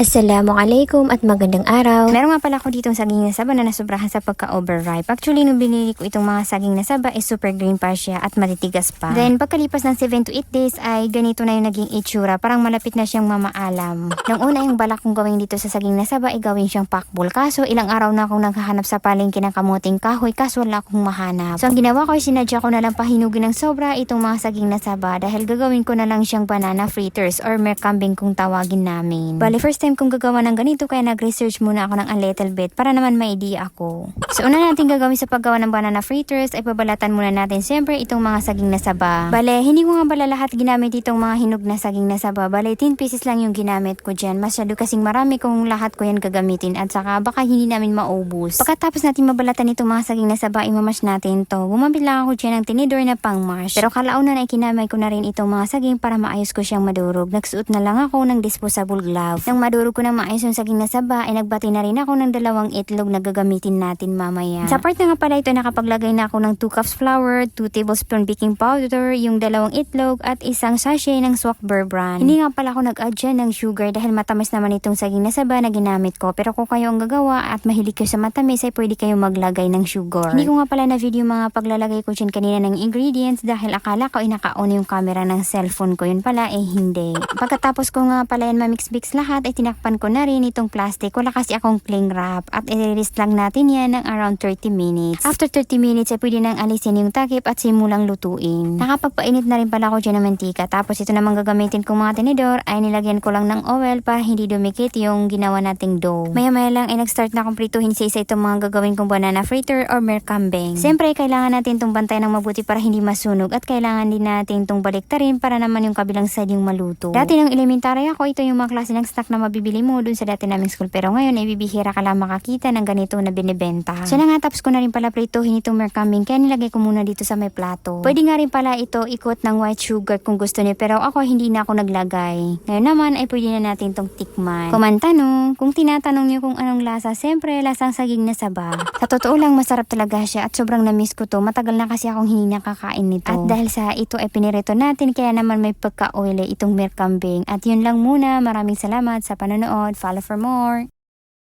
Assalamualaikum at magandang araw. Meron nga pala ako ditong saging na saba na nasubrahan sa pagka-overripe. Actually, nung binili ko itong mga saging na saba, is super green pa siya at matitigas pa. Then, pagkalipas ng 7 to 8 days, ay ganito na yung naging itsura. Parang malapit na siyang mamaalam. Nung una, yung balak kong gawin dito sa saging na saba, ay gawin siyang pakbul. Kaso, ilang araw na akong naghahanap sa palengke ng kamuting kahoy, kaso wala akong mahanap. So, ang ginawa ko, ay sinadya ko na lang pahinugin ng sobra itong mga saging na saba dahil gagawin ko na lang siyang banana fritters or merkambing kung tawagin namin. Bali, first time kong gagawa ng ganito kaya nag-research muna ako ng a little bit para naman may idea ako. So una natin gagawin sa paggawa ng banana fritters ay pabalatan muna natin siyempre itong mga saging na saba. Bale, hindi ko nga pala lahat ginamit itong mga hinog na saging na saba. Bale, 10 pieces lang yung ginamit ko dyan. Masyado kasing marami kung lahat ko yan gagamitin at saka baka hindi namin maubos. Pagkatapos natin mabalatan itong mga saging na saba, imamash natin to. Bumabit lang ako dyan ng tinidor na pang mash. Pero kalaunan ay kinamay ko na rin itong mga saging para maayos ko siyang madurog. Nagsuot na lang ako ng disposable glove. Nang madurog ko ng maayos yung saging na saba, ay nagbati na rin ako ng dalawang itlog na gagamitin natin mamaya. Sa part na nga pala ito, nakapaglagay na ako ng 2 cups flour, 2 tablespoon baking powder, yung dalawang itlog, at isang sachet ng swak bear brand. Hindi nga pala ako nag-add ng sugar dahil matamis naman itong saging na saba na ginamit ko. Pero kung kayo ang gagawa at mahilig kayo sa matamis, ay pwede kayong maglagay ng sugar. Hindi ko nga pala na video mga paglalagay ko dyan kanina ng ingredients dahil akala ko ay naka-on yung camera ng cellphone ko. Yun pala, eh hindi. Pagkatapos ko nga pala yan mamix-mix lahat, ay tinakpan ko na rin itong plastic. Wala kasi akong cling wrap at i-release lang natin yan ng around 30 minutes. After 30 minutes ay pwede nang alisin yung takip at simulang lutuin. Nakapagpainit na rin pala ako dyan ng mantika. Tapos ito namang gagamitin kong mga tinidor ay nilagyan ko lang ng oil para hindi dumikit yung ginawa nating dough. Maya maya lang ay nag-start na akong prituhin sa isa itong mga gagawin kong banana fritter or merkambing. Siyempre kailangan natin itong bantayan ng mabuti para hindi masunog at kailangan din natin itong baliktarin para naman yung kabilang side yung maluto. Dati nung elementary ako, ito yung mga klase ng snack na mabibili mo dun sa dati naming school. Pero ngayon ay bibihira ka lang makakita ng ganito na binibenta. So na nga tapos ko na rin pala prituhin itong merkambing kaya nilagay ko muna dito sa may plato. Pwede nga rin pala ito ikot ng white sugar kung gusto niyo pero ako hindi na ako naglagay. Ngayon naman ay pwede na natin itong tikman. Kung man tanong, kung tinatanong niyo kung anong lasa, siyempre lasang saging na saba. Sa totoo lang masarap talaga siya at sobrang na-miss ko to. Matagal na kasi akong hindi nakakain nito. At dahil sa ito ay pinirito natin kaya naman may pagka-oily itong merkambing. At yun lang muna. Maraming salamat sa panonood. Follow for more.